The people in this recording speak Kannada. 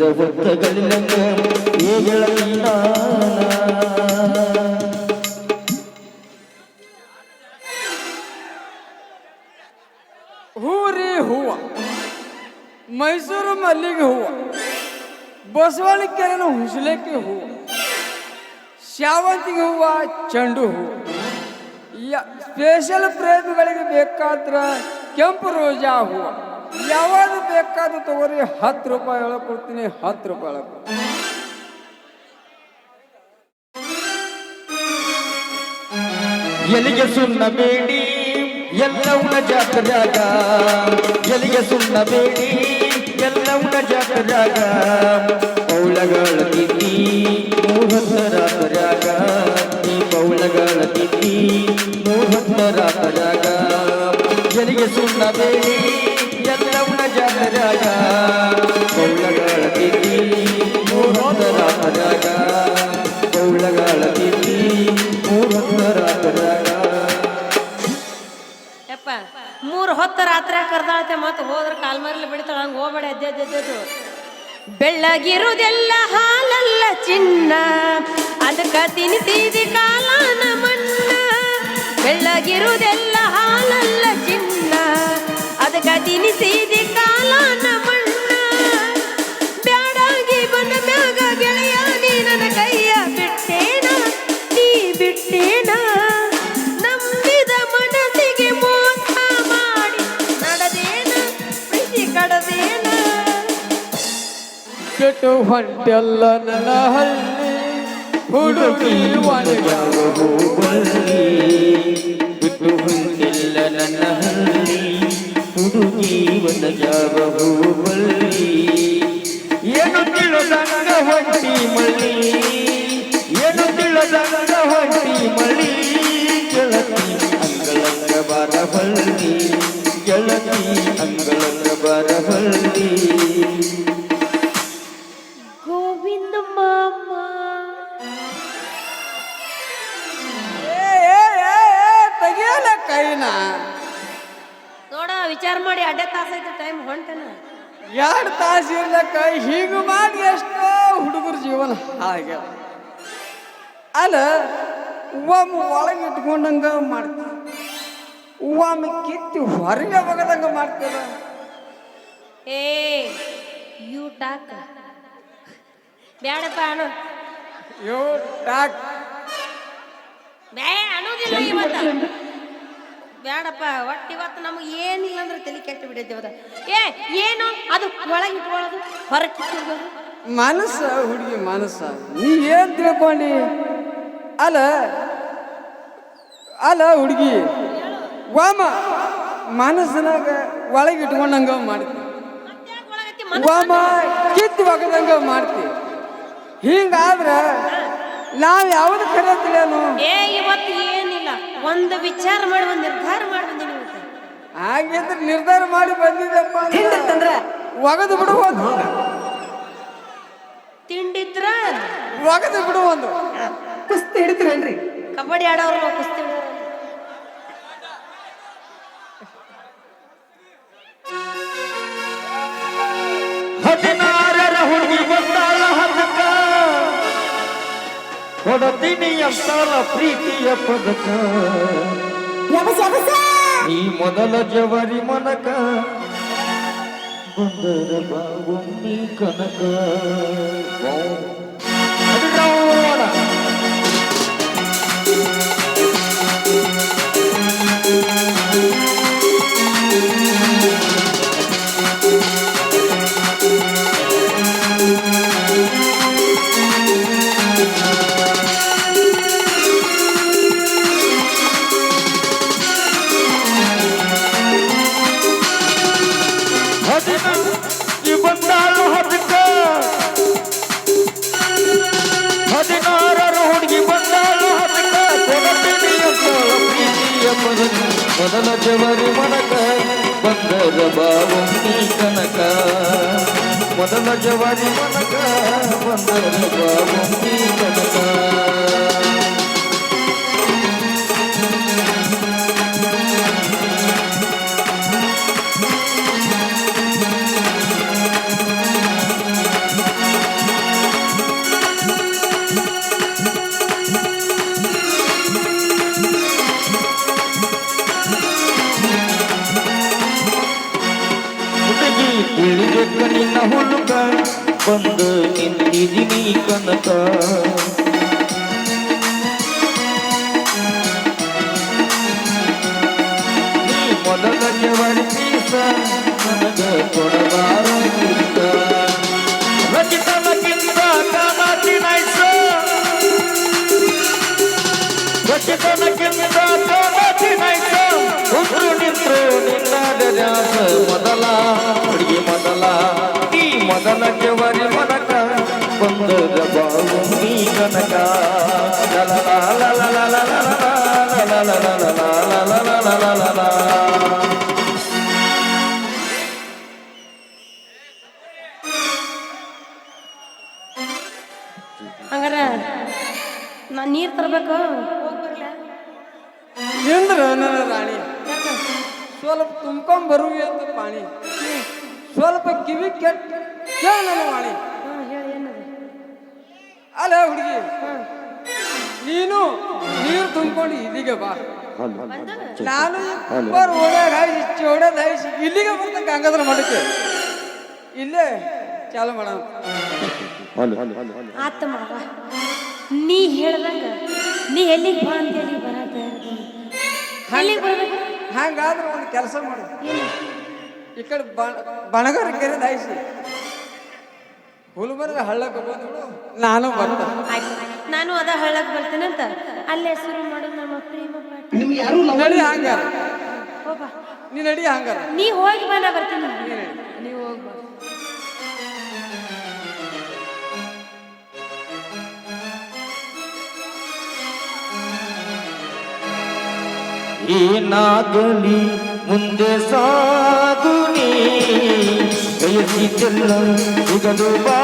ಮಲಗಿದ ಹೊತ್ತಗಲಿನಂಗ ಈ ಗೆಳತಿ ನಾನ. ಹೂರಿ ಹೂವ, ಮೈಸೂರು ಮಲ್ಲಿಗೆ ಹೂವ ಬಸವಳಿ ಕೆರೆನ ಹುಸಲೇಕೆ ಹೂವು ಶಾವಂತಿಗೆ ಹೂವ, ಚೆಂಡು ಹೂವು ಸ್ಪೆಷಲ್ ಪ್ರೇಮಿಗಳಿಗೆ ಬೇಕಾದ್ರ ಕೆಂಪು ರೋಜಾ ಹೂವು ಯಾವಾಗ ಬೇಕಾದ್ರೂ ತಗೋರಿ ಹತ್ತು ರೂಪಾಯಿ ಹೇಳಕ್ ಕೊಡ್ತೀನಿ, ಹತ್ತು ರೂಪಾಯಿ ಹೇಳಕ್ ಎಲ್ಲಿಗೆ ಸುಣ್ಣ ಬೇಡಿ ಎಲ್ಲವನ್ನ ಜಾತ್ರ್ಯಾಗ ಎಲ್ಲಿಗೆ ಸುಣ್ಣ ಬೇಡಿ ಎಲ್ಲವನ್ನ ಜಾತ್ರ್ಯಾಗ ಪೌಳಗಳ ತಿಥಿ ಮೂಹತ್ತ ರಾತ್ರ್ಯಾಗ ಈ ಪೌಳಗಳ ತಿಥಿ ಮೂಹತ್ತ ರಾತ್ರ್ಯಾಗ ಎಲಿಗೆ ಸುಣ್ಣ ಬೇಡಿ ಮೂರು ಹೊತ್ತು ರಾತ್ರಿ ಕರ್ದಾಳತೆ ಮತ್ತೆ ಹೋದ್ರೆ ಕಾಲ್ಮರಲ್ಲಿ ಬಿಡ್ತಾಳ, ಹಂಗೆ ಹೋಗ್ಬೇಡ, ಎದ್ದೆ ಎದ್ದೆ ಎದ್ದೆದ್ದು ಬೆಳ್ಳಗಿರುದೆಲ್ಲ ಹಾಲಲ್ಲ ಚಿನ್ನ. ಅದಕ್ಕ ತಿನ್ನಿಸಿದಿ ಕಾಲನ ಮಣ್ಣ. ಬೆಳ್ಳಗಿರುದೆಲ್ಲ ಹಾಲಲ್ಲ ಚಿನ್ನ. ಅದಕ್ಕ ತಿನಿಸಿದಿ ಹೊಂಟೆಲ್ಲ ನನ್ನ ಹಳ್ಳಿ ಹುಡುಗಿ ಒಣಗ ಹೂಬಳ್ಳಿ ಬಿಟ್ಟು ಹೊಂದಿಲ್ಲ ನನ್ನ ಹಳ್ಳಿ ಹುಡುಗಿ ಒನಗ್ಯಾವ ಹೂಬಳ್ಳಿ ಏನು ತಿಳಿದಂಗ ಹೊಂಟಿ ಮಳಿ ಏನು ತಿಳಿದಂಗ ಹೊಂಟಿ ಮಳಿ ಕೆಳತಿ ಅಂಗಳಂಗ ಬಾರ ಕೆಳತಿ ಅಂಗಳಂಗ ಬಾರ ತಾಸೈತೆ ಟೈಮ್ ಹೊಂಟೇನ. ಎರಡು ತಾಸು ಇರ್ಲಕ್ಕ ಹೀಗೆ ಮಾಡಿ ಎಷ್ಟೋ ಹುಡುಗರ ಜೀವನ. ಹಾಗೆ. ಅಲ್ಲ ಒಮ್ಮ ಒಳಗೆ ಇಟ್ಕೊಂಡಂಗ ಮಾಡ್ತೀವಿ ಒಮ್ಮೆ ಕಿತ್ತಿ ಹೊರಗೆ ಒಗದಂಗ ಮಾಡ್ತೀರ ಏ ಯು ಟಾಕ್. ಬ್ಯಾಡಪ್ಪ ಅನು ಯು ಟಾಕ್. ಬ್ಯಾ ಅನ್ನೋದಿಲ್ಲ ಇವತ್ತ. ಬ್ಯಾಡಪ್ಪ ಒಟ್ಟು ಇವತ್ತು ನಮಗೆ ಏನಿಲ್ಲ ಅಂದ್ರೆ ತಲೆ ಕೆಟ್ಟು ಬಿಡೈತಿ ಇವತ್ತ ಏ ಏನು? ಅದು ಒಳಗೆ ಇಟ್ಕೊಳ್ಳೋದು ಹೊರಗೆ ಕಿತ್ತೋದು ಮನಸ್ಸ ಹುಡುಗಿ ಮನಸ್ಸ. ನೀ ಏನ್ ತಿಳ್ಕೊಂಡಿ? ಅಲ್ಲ ಅಲ್ಲ ಹುಡುಗಿ ವಾಮ ಮನಸ್ಸಿನಾಗ ಒಳಗೆ ಇಟ್ಕೊಂಡಂಗ ಮಾಡ್ತಿ. ವಾಮ ಕಿತ್ತು ಒಗದಂಗ ಮಾಡ್ತಿ. ಹಿಂಗಾದ್ರ ನಾವು ಯಾವ್ದು ಕರೆ ತಿಳಿಯೋನು? ಏ ಇವತ್ತು ಏನಿಲ್ಲ ಒಂದು ವಿಚಾರ ಮಾಡಿ ಒಂದು ನಿರ್ಧಾರ ಮಾಡಿ ಬಂದೀನಿ ಇವತ್ತು ಹಾಗಿದ್ರೆ ನಿರ್ಧಾರ ಮಾಡಿ ಬಂದಿದ್ದಪ್ಪ ಅಂದ್ರೆ ಒಗದು ಬಿಡು ಒಂದು. ತಿಂಡಿದ್ರ? ಒಗದು ಬಿಡು ಒಂದು. ಕುಸ್ತಿ ಹಿಡಿತೀರೇನ್ರಿ? ಕಬಡ್ಡಿ ಆಡೋರು ಕುಸ್ತಿ ಕೊಡತೀನಿ ಅಂತಾಳ ಪ್ರೀತಿಯ ಪದಕ. ಈ ಮೊದಲ ಜವರಿ ಮನಕ ಬಂದರ ಬಾಗುಮ್ಮಿ ಕನಕ. ಪದಕ ಮೊದಲ ಜವರಿ ಮನಕ ಬಂದರ ಬಾವುಮ್ಮಿ ಕನಕ ಮೊದಲ ಜವರಿ ಮನಕ ಬಂದರ ಬಾವುಮ್ಮಿ ಕನಕ ನಿಂತಿದ್ದೀನಿ ಕನಕ ನೀ ಮೊದಲ ಜವರಿ ಪೀಸ ನನಗ ಕೊಡಬಾರ ರಚಿತನಕ್ಕಿಂತ ಕಾಮಾತಿ ನೈಸ ರಚಿತನಕ್ಕಿಂತ ದ್ಯಾಸ ಮೊದಲ, ಹುಡುಗಿ ಮೊದಲ. ಈ ಮೊದಲ ಜವರಿ ಮನಕ ಬಂದದ ಬಾವು ನೀ ಕನಕ. ಹಂಗಾರ ನಾ ನೀರ್ ತರ್ಬೇಕು? ನಿಂದ್ರ ನನ್ನ ರಾಣಿ. ಸ್ವಲ್ಪ ತುಂಬ್ಕೊಂಡ್ ಬರುವಿ ಅಂತ ಪಾಣಿ. ಸ್ವಲ್ಪ ಕಿವಿ ಕೆಟ್ಟ ಕೇಳ ನನ್ನ ವಾಣಿ. ಅಲ್ಲ ಹುಡುಗಿ. ನೀನು ನೀರು ತುಂಬಿಕೊಂಡು ಇಲ್ಲಿಗೆ ಬಾ. ನಾನು ಇಬ್ಬರು ಹಾಯಿಸಿ ಇಲ್ಲಿಗೆ ಬರ್ತಕ್ಕ ಹಂಗಾದ್ರೆ ಮಾಡಕ್ಕೆ ಇಲ್ಲೇ ಚಾಲು ಮಾಡೋಣ. ಆತ ಮಾವ ನೀ ಹೇಳ್ದಂಗ ನೀ ಎಲ್ಲಿಗೆ ಬಾ ಅಂತ ಹೇಳಿ ಬರ್ಬೇಕು? ಹಂಗಾದ್ರೆ ಒಂದು ಕೆಲಸ ಮಾಡು. ಈ ಕಡೆ ಬಣ ಬಣಗಾರ ಕೆರೆ ಹಾಯಿಸಿ. ಹುಲ್ಬರ್ಗ ಹಳ್ಳಕ್ಕೆ ಬಂದ್ಬಿಡು ನಾನು ಬರ್ತ. ಆಯ್ತು. ನಾನು ಅದ ಹಳ್ಳಕ್ ಬರ್ತೇನಂತ ಅಲ್ಲೇ ಶುರು ಮಾಡೋದು ನಮ್ಮ ಪ್ರೇಮ ಪಾಠ. ನಿಮ್ಗೆ ಯಾರು ನಡಿ ಹಂಗಾರ. ಹೋಗ್ಬಾ. ನೀ ನಡಿ ಹಂಗಾರ. ನೀ ಹೋಗಿ ಬಾ ನಾ ಬರ್ತೀನಿ. ನೀ ಹೋಗಿ ಬಾ. ಏನಾಗಲಿ ಮುಂದೆ ಸಾಗುನಿ எழுதி செல்லும் உகதுவா